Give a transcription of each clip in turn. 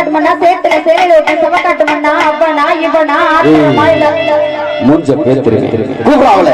நாளை கசகட்டுமண்ணா சேத்துல சேலை விட்டு செவக்காட்டுமண்ணா அப்பனா இவனா ஆத்திரமா இல்ல. மூஞ்ச பேத்துருங்க கூப்பிடாவல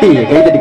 给你给的